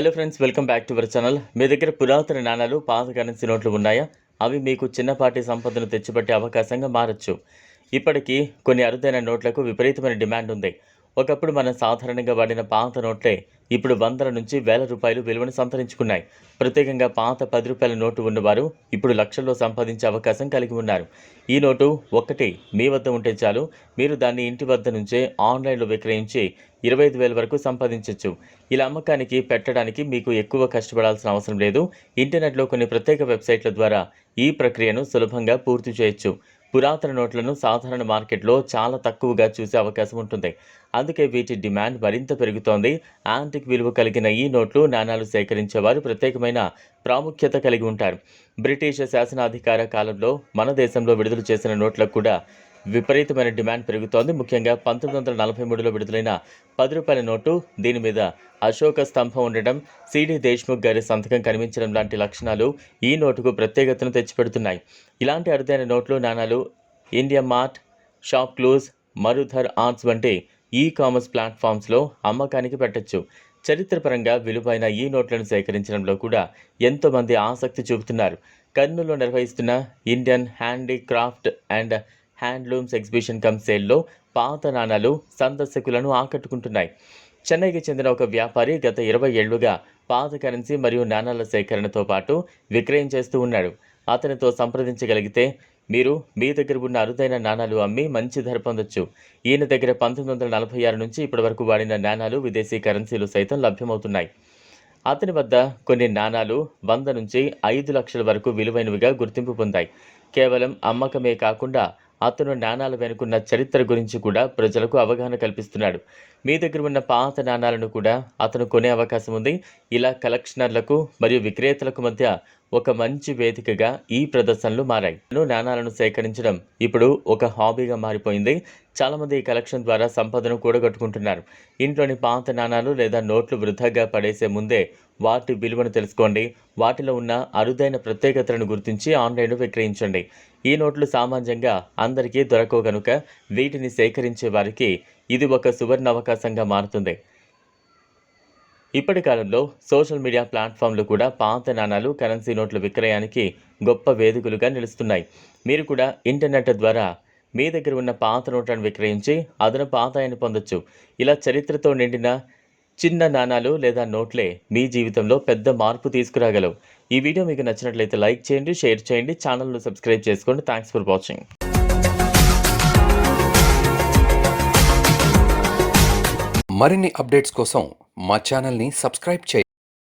Hello friends welcome back to our channel మీ దగ్గర పురాతన నాణాలు పాత కరెన్సీ నోట్లు ఉన్నాయా? అవి మీకు చిన్నపాటి సంపదను తెచ్చిపెట్టే అవకాశంగా మారచ్చు. ఇప్పటికీ కొన్ని అరుదైన నోట్లకు విపరీతమైన డిమాండ్ ఉంది. ఒకప్పుడు మనం సాధారణంగా వాడిన పాత నోట్లే ఇప్పుడు వందల నుంచి వేల రూపాయలు విలువను సంతరించుకున్నాయి. ప్రత్యేకంగా పాత పది రూపాయల నోటు ఉన్నవారు ఇప్పుడు లక్షల్లో సంపాదించే అవకాశం కలిగి ఉన్నారు. ఈ నోటు ఒక్కటి మీ వద్ద ఉంటే చాలు. మీరు దాన్ని ఇంటి వద్ద నుంచే ఆన్లైన్లో విక్రయించి ఇరవై ఐదు వేల వరకు సంపాదించవచ్చు ఇలా అమ్మకానికి పెట్టడానికి మీకు ఎక్కువ కష్టపడాల్సిన అవసరం లేదు. ఇంటర్నెట్లో కొన్ని ప్రత్యేక వెబ్సైట్ల ద్వారా ఈ ప్రక్రియను సులభంగా పూర్తి చేయొచ్చు. పురాతన నోట్లను సాధారణ మార్కెట్లో చాలా తక్కువగా చూసే అవకాశం ఉంటుంది. అందుకే వీటి డిమాండ్ మరింత పెరుగుతోంది. యాంటిక్ విలువ కలిగిన ఈ నోట్లు నాణాలు సేకరించేవారు ప్రత్యేకమైన ప్రాముఖ్యత కలిగి ఉంటారు. బ్రిటిష్ శాసనాధికార కాలంలో మన దేశంలో విడుదల చేసిన నోట్లకు కూడా విపరీతమైన డిమాండ్ పెరుగుతోంది. ముఖ్యంగా పంతొమ్మిది వందల నలభై మూడులో విడుదలైన పది రూపాయల నోటు దీని మీద అశోక స్తంభం ఉండడం సిడి దేశ్ముఖ్ గారి సంతకం కనిపించడం లాంటి లక్షణాలు ఈ నోటుకు ప్రత్యేకతను తెచ్చిపెడుతున్నాయి. ఇలాంటి అరుదైన నోట్లు నాణాలు IndiaMART ShopClues Marudhar Arts వంటి ఈ కామర్స్ ప్లాట్ఫామ్స్లో అమ్మకానికి పెట్టచ్చు. చరిత్రపరంగా విలువైన ఈ నోట్లను సేకరించడంలో కూడా ఎంతోమంది ఆసక్తి చూపుతున్నారు. కర్నూలులో నిర్వహిస్తున్న Indian handicraft and handlooms exhibition cum సేల్లో పాత నాణాలు సందర్శకులను ఆకట్టుకుంటున్నాయి. చెన్నైకి చెందిన ఒక వ్యాపారి గత ఇరవై ఏళ్ళుగా పాత కరెన్సీ మరియు నాణాల సేకరణతో పాటు విక్రయం చేస్తూ ఉన్నాడు. అతనితో సంప్రదించగలిగితే మీరు మీ దగ్గర ఉన్న అరుదైన నాణాలు అమ్మి మంచి ధర పొందొచ్చు. ఈయన దగ్గర పంతొమ్మిది వందల నలభై ఆరు నుంచి ఇప్పటి వరకు వాడిన నాణాలు విదేశీ కరెన్సీలు సైతం లభ్యమవుతున్నాయి. అతని వద్ద కొన్ని నాణాలు వంద నుంచి ఐదు లక్షల వరకు విలువైనవిగా గుర్తింపు పొందాయి. కేవలం అమ్మకమే కాకుండా అతను నాణాలు వెనుకున్న చరిత్ర గురించి కూడా ప్రజలకు అవగాహన కల్పిస్తున్నాడు. మీ దగ్గర ఉన్న పాత నాణాలను కూడా అతను కొనే అవకాశం ఉంది. ఇలా కలెక్షనర్లకు మరియు విక్రేతలకు మధ్య ఒక మంచి వేదికగా ఈ ప్రదర్శనలు మారాయి. నాణాలను సేకరించడం ఇప్పుడు ఒక హాబీగా మారిపోయింది. చాలామంది ఈ కలెక్షన్ ద్వారా సంపదను కూడగట్టుకుంటున్నారు. ఇంట్లోని పాత నాణాలు లేదా నోట్లు వృధాగా పడేసే ముందే వాటి విలువను తెలుసుకోండి. వాటిలో ఉన్న అరుదైన ప్రత్యేకతలను గుర్తించి ఆన్లైన్లో విక్రయించండి. ఈ నోట్లు సామాన్యంగా అందరికీ దొరకవు కనుక వీటిని సేకరించే వారికి ఇది ఒక సువర్ణ అవకాశంగా మారుతుంది. ఇప్పటి కాలంలో సోషల్ మీడియా ప్లాట్ఫామ్లు కూడా పాత నాణాలు కరెన్సీ నోట్ల విక్రయానికి గొప్ప వేదికలుగా నిలుస్తున్నాయి. మీరు కూడా ఇంటర్నెట్ ద్వారా మీ దగ్గర ఉన్న పాత నోట్లను విక్రయించి అదనపు ఆదాయాన్ని పొందొచ్చు. ఇలా చరిత్రతో నిండిన చిన్న నాణాలు లేదా నోట్లే మీ జీవితంలో పెద్ద మార్పు తీసుకురాగలవు. ఈ వీడియో మీకు నచ్చినట్లయితే లైక్ చేయండి షేర్ చేయండి ఛానల్ను సబ్స్క్రైబ్ చేసుకోండి. థ్యాంక్స్ ఫర్ వాచింగ్ మరిన్ని అప్డేట్స్ కోసం మా ఛానల్ని సబ్స్క్రైబ్ చేయండి